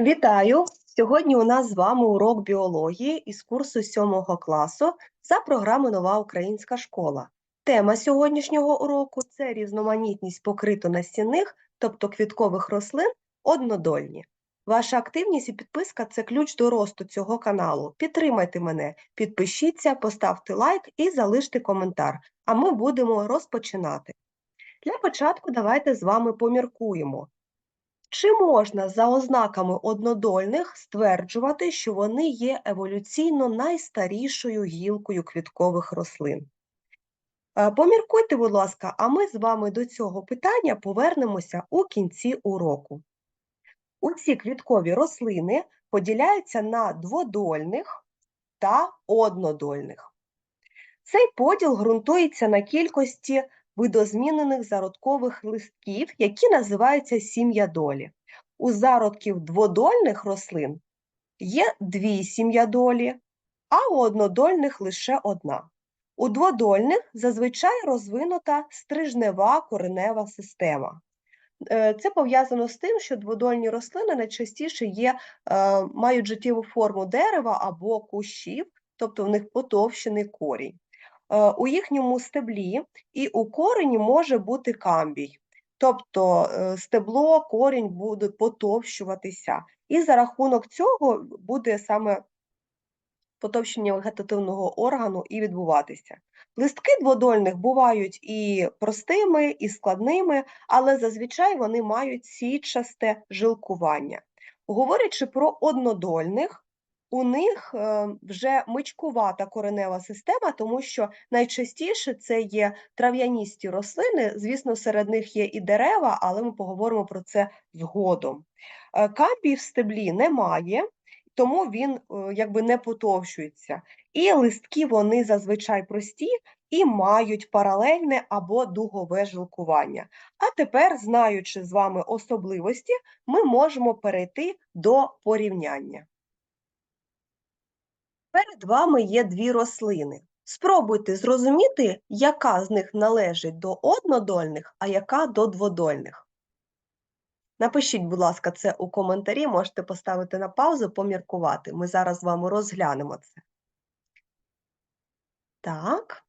Вітаю! Сьогодні у нас з вами урок біології із курсу 7 класу за програмою Нова Українська школа. Тема сьогоднішнього уроку це різноманітність покрито-настінних, тобто квіткових рослин, однодольні. Ваша активність і підписка це ключ до росту цього каналу. Підтримайте мене, підпишіться, поставте лайк і залиште коментар, а ми будемо розпочинати. Для початку давайте з вами поміркуємо. Чи можна за ознаками однодольних стверджувати, що вони є еволюційно найстарішою гілкою квіткових рослин? Е, Поміркуйте, будь ласка, а ми з вами до цього питання повернемося у кінці уроку. Усі квіткові рослини поділяються на дводольних та однодольних. Цей поділ ґрунтується на кількості видозмінених зародкових листків, які називаються сім'ядолі. У зародків дводольних рослин є дві сім'ядолі, а у однодольних лише одна. У дводольних зазвичай розвинута стрижнева коренева система. Е, Це пов'язано з тим, що дводольні рослини найчастіше є, е, мають життєву форму дерева або кущів, тобто в них потовщений корінь. Е, у їхньому стеблі і у корені може бути камбій, тобто е, стебло, корінь буде потовщуватися, і за рахунок цього буде саме потовщення вегетативного органу і відбуватися. Листки дводольних бувають і простими, і складними, але зазвичай вони мають січасте жилкування. Говорячи про однодольних, у них е, вже мичкувата коренева система, тому що найчастіше це є трав'яністі рослини. Звісно, серед них є і дерева, але ми поговоримо про це згодом. Е, Камбій в стеблі немає, тому він е, якби не потовщується. І листки вони зазвичай прості і мають паралельне або дугове жилкування. А тепер, знаючи з вами особливості, ми можемо перейти до порівняння. Перед вами є дві рослини. Спробуйте зрозуміти, яка з них належить до однодольних, а яка до дводольних. Напишіть, будь ласка, це у коментарі, можете поставити на паузу, поміркувати. Ми зараз з вами розглянемо це. Так.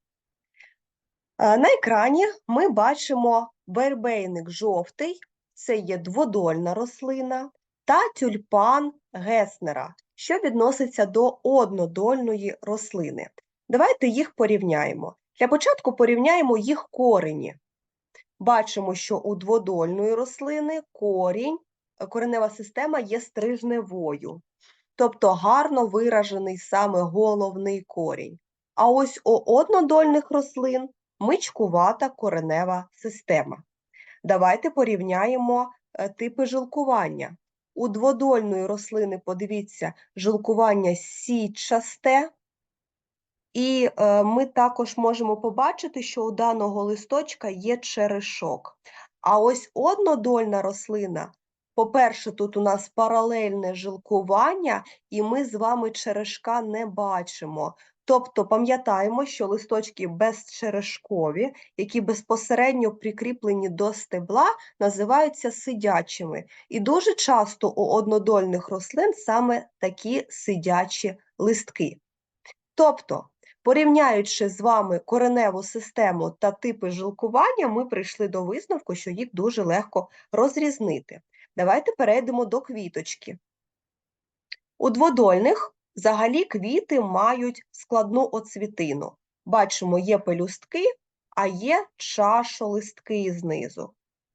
Е, На екрані ми бачимо вербейник жовтий, це є дводольна рослина, та тюльпан Геснера, що відноситься до однодольної рослини. Давайте їх порівняємо. Для початку порівняємо їх корені. Бачимо, що у дводольної рослини корінь, е, коренева система є стрижневою, тобто гарно виражений саме головний корінь. А ось у однодольних рослин мичкувата коренева система. Давайте порівняємо е, типи жилкування. У дводольної рослини, подивіться, жилкування січасте, і е, ми також можемо побачити, що у даного листочка є черешок. А ось однодольна рослина, по-перше, тут у нас паралельне жилкування, і ми з вами черешка не бачимо. Тобто пам'ятаємо, що листочки безчерешкові, які безпосередньо прикріплені до стебла, називаються сидячими. І дуже часто у однодольних рослин саме такі сидячі листки. Тобто, порівняючи з вами кореневу систему та типи жилкування, ми прийшли до висновку, що їх дуже легко розрізнити. Давайте перейдемо до квіточки. У дводольних взагалі квіти мають складну оцвітину. Бачимо, є пелюстки, а є чашолистки знизу.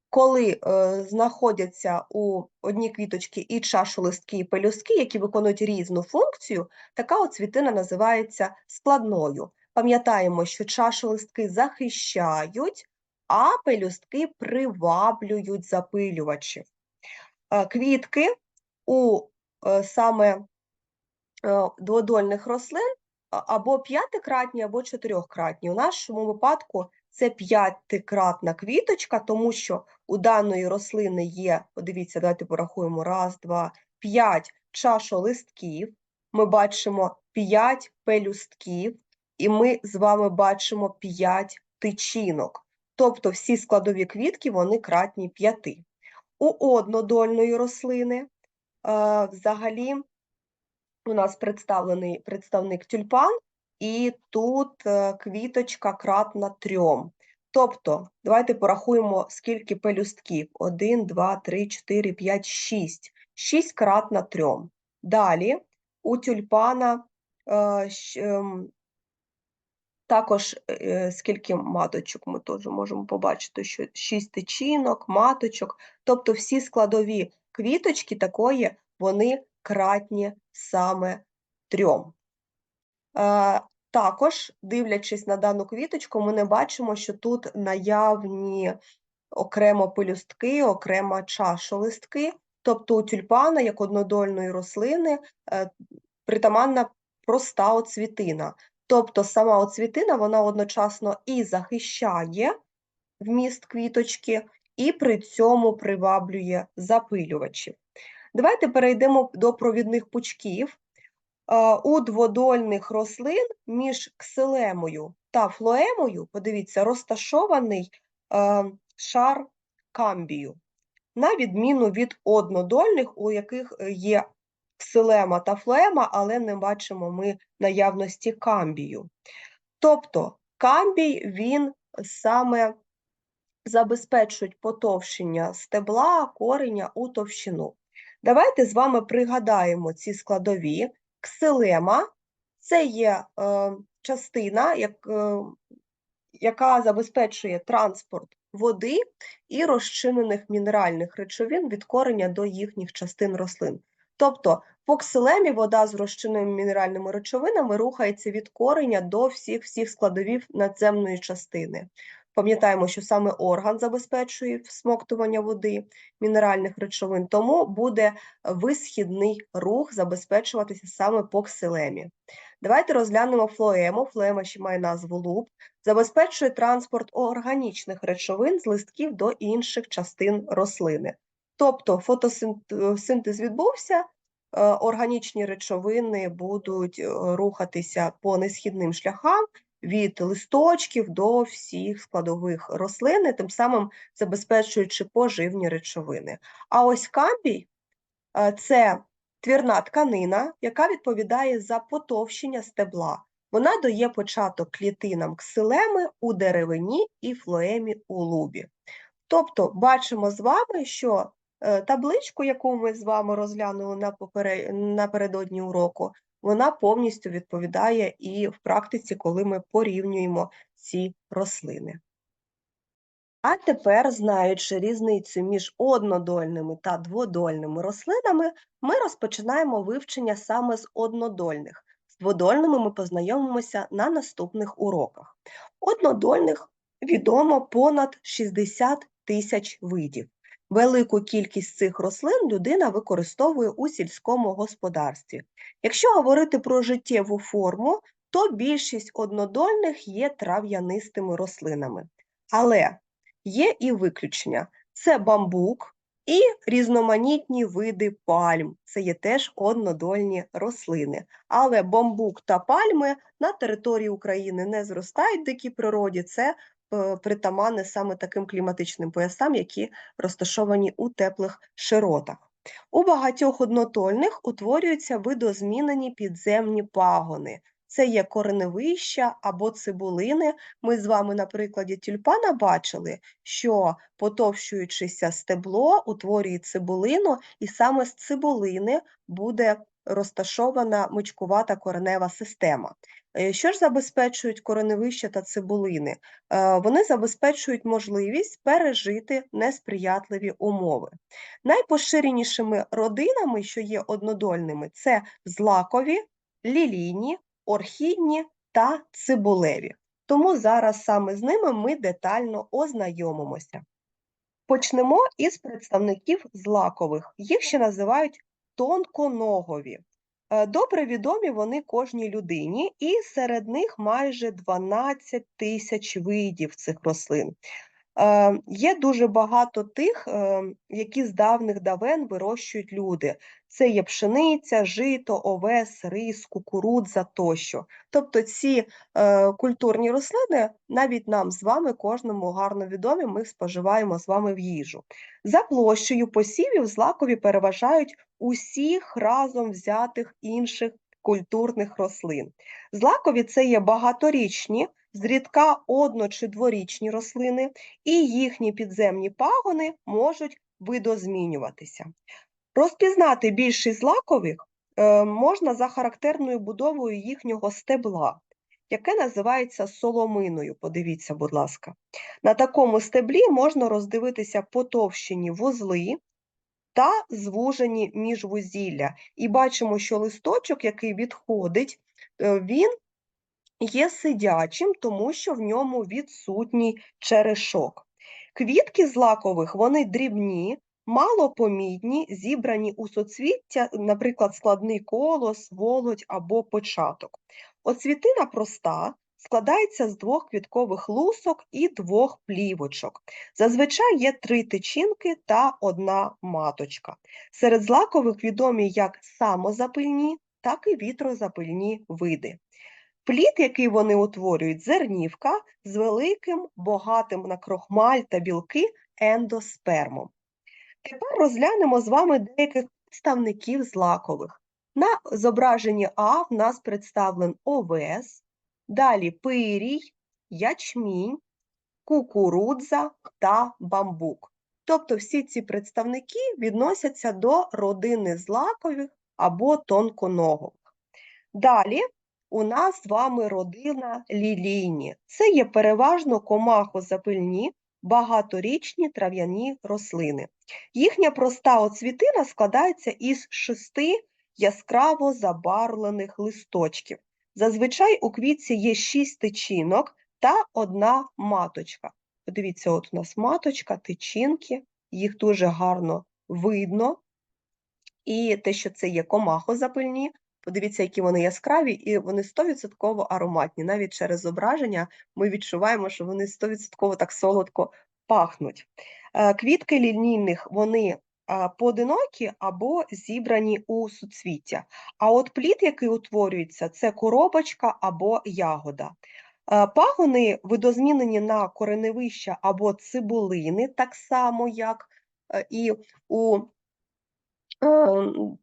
Коли е, знаходяться у одній квіточці і чашолистки, і пелюстки, які виконують різну функцію, така оцвітина називається складною. Пам'ятаємо, що чашолистки захищають, а пелюстки приваблюють запилювачів. Е, Квітки у е, саме е, дводольних рослин або п'ятикратні, або чотирьохкратні. У нашому випадку це п'ятикратна квіточка, тому що у даної рослини є, подивіться, давайте порахуємо, раз, два, п'ять чашолистків, ми бачимо п'ять пелюстків, і ми з вами бачимо п'ять тичинок. Тобто всі складові квітки, вони кратні п'яти. У однодольної рослини взагалі у нас представлений представник тюльпан, і тут е, квіточка кратна трьом. Тобто, давайте порахуємо, скільки пелюстків. 1, 2, 3, 4, 5, 6. 6 кратна трьом. Далі у тюльпана е, ем, також е, скільки маточок ми теж можемо побачити, що 6 тичинок, маточок, тобто всі складові квіточки такої, вони кратні саме трьом. Е, Також, дивлячись на дану квіточку, ми не бачимо, що тут наявні окремо пелюстки, окремо чашолистки, тобто у тюльпана, як однодольної рослини, е, притаманна проста оцвітина. Тобто сама оцвітина, вона одночасно і захищає вміст квіточки, і при цьому приваблює запилювачів. Давайте перейдемо до провідних пучків. Е, У дводольних рослин між ксилемою та флоемою, подивіться, розташований е, шар камбію, на відміну від однодольних, у яких е, є ксилема та флоема, але не бачимо ми наявності камбію. Тобто камбій він саме забезпечують потовщення стебла, кореня у товщину. Давайте з вами пригадаємо ці складові. Ксилема це є е, частина, як, е, яка забезпечує транспорт води і розчинених мінеральних речовин від кореня до їхніх частин рослин. Тобто по ксилемі вода з розчиненими мінеральними речовинами рухається від кореня до всіх всіх складовів надземної частини. Пам'ятаємо, що саме орган забезпечує всмоктування води, мінеральних речовин, тому буде висхідний рух забезпечуватися саме по ксилемі. Давайте розглянемо флоему. Флоема ще має назву луб, забезпечує транспорт органічних речовин з листків до інших частин рослини. Тобто фотосинтез відбувся, е, органічні речовини будуть е, рухатися по несхідним шляхам від листочків до всіх складових рослини, тим самим забезпечуючи поживні речовини. А ось камбій е, це твірна тканина, яка відповідає за потовщення стебла. Вона дає початок клітинам ксилеми у деревині і флоемі у лубі. Тобто бачимо з вами, що е, табличку, яку ми з вами розглянули напередодні уроку, вона повністю відповідає і в практиці, коли ми порівнюємо ці рослини. А тепер, знаючи різницю між однодольними та дводольними рослинами, ми розпочинаємо вивчення саме з однодольних. З дводольними ми познайомимося на наступних уроках. Однодольних відомо понад 60 тисяч видів. Велику кількість цих рослин людина використовує у сільському господарстві. Якщо говорити про життєву форму, то більшість однодольних є трав'янистими рослинами. Але є і виключення: це бамбук і різноманітні види пальм. Це є теж однодольні рослини. Але бамбук та пальми на території України не зростають в дикій природі. Це притаманне саме таким кліматичним поясам, які розташовані у теплих широтах. У багатьох однотольних утворюються видозмінені підземні пагони. Це є кореневища або цибулини. Ми з вами на прикладі тюльпана бачили, що потовщуючися стебло утворює цибулину, і саме з цибулини буде розташована мочкувата коренева система. Е, Що ж забезпечують кореневища та цибулини? Е, Вони забезпечують можливість пережити несприятливі умови. Найпоширенішими родинами, що є однодольними, це злакові, лілійні, орхідні та цибулеві. Тому зараз саме з ними ми детально ознайомимося. Почнемо із представників злакових. Їх ще називають тонконогові. Е, Добре відомі вони кожній людині, і серед них майже 12 тисяч видів цих рослин. Е, Є дуже багато тих, е, які з давних давен вирощують люди. Це є пшениця, жито, овес, рис, кукурудза тощо. Тобто ці е, культурні рослини навіть нам з вами, кожному гарно відомі, ми споживаємо з вами в їжу. За площею посівів злакові переважають усіх разом взятих інших культурних рослин. Злакові це є багаторічні, зрідка одно- чи дворічні рослини, і їхні підземні пагони можуть видозмінюватися. Розпізнати більшість злакових е, можна за характерною будовою їхнього стебла, яке називається соломиною. Подивіться, будь ласка. На такому стеблі можна роздивитися потовщені вузли та звужені міжвузілля. І бачимо, що листочок, який відходить, е, він є сидячим, тому що в ньому відсутній черешок. Квітки злакових вони дрібні, малопомітні, зібрані у соцвіття, наприклад, складний колос, володь або початок. Оцвітина проста, складається з двох квіткових лусок і двох плівочок. Зазвичай є три тичинки та одна маточка. Серед злакових відомі як самозапильні, так і вітрозапильні види. Плід, який вони утворюють, зернівка з великим, багатим на крохмаль та білки ендоспермом. Тепер розглянемо з вами деяких представників злакових. На зображенні А в нас представлен овес, далі пирій, ячмінь, кукурудза та бамбук. Тобто всі ці представники відносяться до родини злакових або тонконогових. Далі у нас з вами родина лілійні. Це є переважно комахозапильні, багаторічні трав'яні рослини. Їхня проста оцвітина складається із шести яскраво забарвлених листочків. Зазвичай у квітці є шість тичинок та одна маточка. Подивіться, от у нас маточка, тичинки, їх дуже гарно видно. І те, що це є комахозапильні, подивіться, які вони яскраві, і вони 100% ароматні. Навіть через зображення ми відчуваємо, що вони 100% так солодко пахнуть. Е, Квітки лінійних вони поодинокі або зібрані у суцвіття. А от плід, який утворюється, це коробочка або ягода. Е, Пагони видозмінені на кореневища або цибулини, так само, як е, і у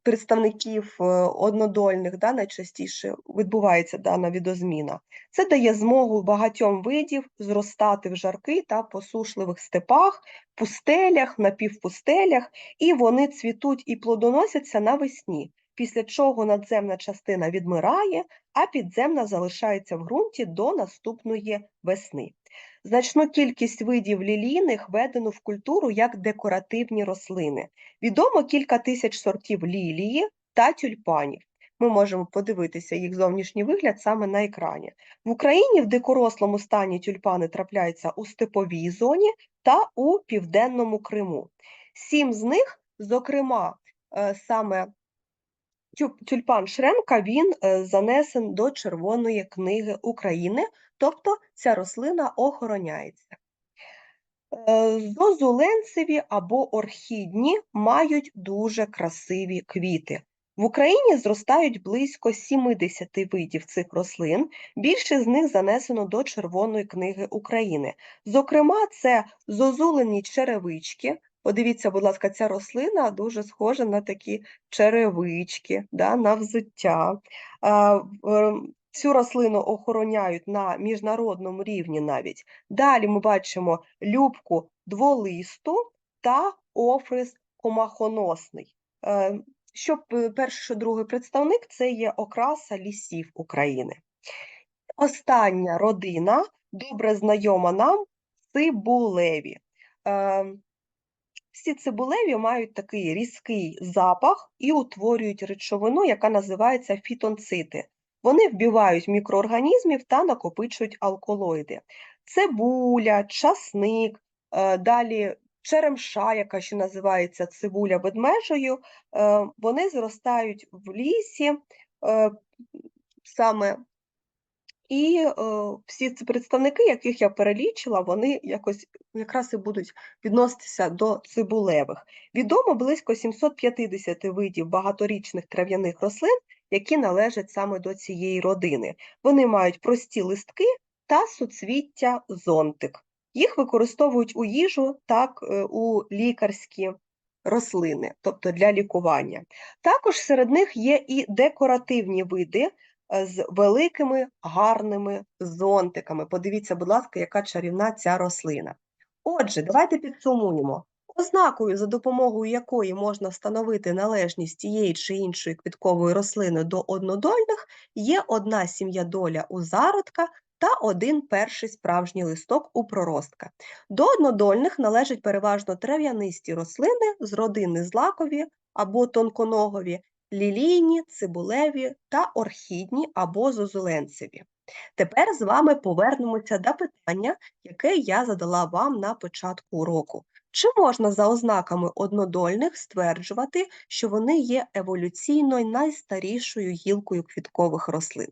представників е, однодольних, да, найчастіше відбувається дана відозміна. Це дає змогу багатьом видів зростати в жаркий та посушливих степах, пустелях, напівпустелях, і вони цвітуть і плодоносяться навесні, після чого надземна частина відмирає, а підземна залишається в ґрунті до наступної весни. Значну кількість видів лілійних введено в культуру як декоративні рослини. Відомо кілька тисяч сортів лілії та тюльпанів. Ми можемо подивитися їх зовнішній вигляд саме на екрані. В Україні в дикорослому стані тюльпани трапляються у степовій зоні та у південному Криму. Сім з них, зокрема, е, саме тюльпан Шремка, він е, занесен до Червоної книги України, тобто ця рослина охороняється. Е, Зозуленцеві або орхідні мають дуже красиві квіти. В Україні зростають близько 70 видів цих рослин, більше з них занесено до Червоної книги України. Зокрема, це зозулені черевички. Подивіться, будь ласка, ця рослина дуже схожа на такі черевички, да, на взуття. Цю рослину охороняють на міжнародному рівні навіть. Далі ми бачимо любку дволисту та офрис комахоносний. Е, Що перший, що другий представник це є окраса лісів України. Остання родина, добре знайома нам, цибулеві. Е, Всі цибулеві мають такий різкий запах і утворюють речовину, яка називається фітонцити. Вони вбивають мікроорганізмів та накопичують алкалоїди. Цибуля, часник, е, далі черемша, яка ще називається цибуля ведмежою, е, вони зростають в лісі е, саме і всі ці представники, яких я перелічила, вони якось якраз і будуть відноситися до цибулевих. Відомо близько 750 видів багаторічних трав'яних рослин, які належать саме до цієї родини. Вони мають прості листки та суцвіття зонтик. Їх використовують у їжу, так е, у лікарські рослини, тобто для лікування. Також серед них є і декоративні види е, з великими гарними зонтиками. Подивіться, будь ласка, яка чарівна ця рослина. Отже, давайте підсумуємо. Ознакою, за допомогою якої можна встановити належність тієї чи іншої квіткової рослини до однодольних, є одна сім'ядоля у зародка та один перший справжній листок у проростка. До однодольних належать переважно трав'янисті рослини з родини злакові або тонконогові, лілійні, цибулеві та орхідні або зозуленцеві. Тепер з вами повернемося до питання, яке я задала вам на початку уроку. Чи можна за ознаками однодольних стверджувати, що вони є еволюційно найстарішою гілкою квіткових рослин?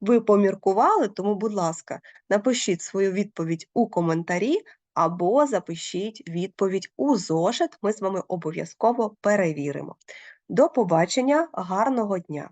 Ви поміркували, тому, будь ласка, напишіть свою відповідь у коментарі або запишіть відповідь у зошит. Ми з вами обов'язково перевіримо. До побачення, гарного дня!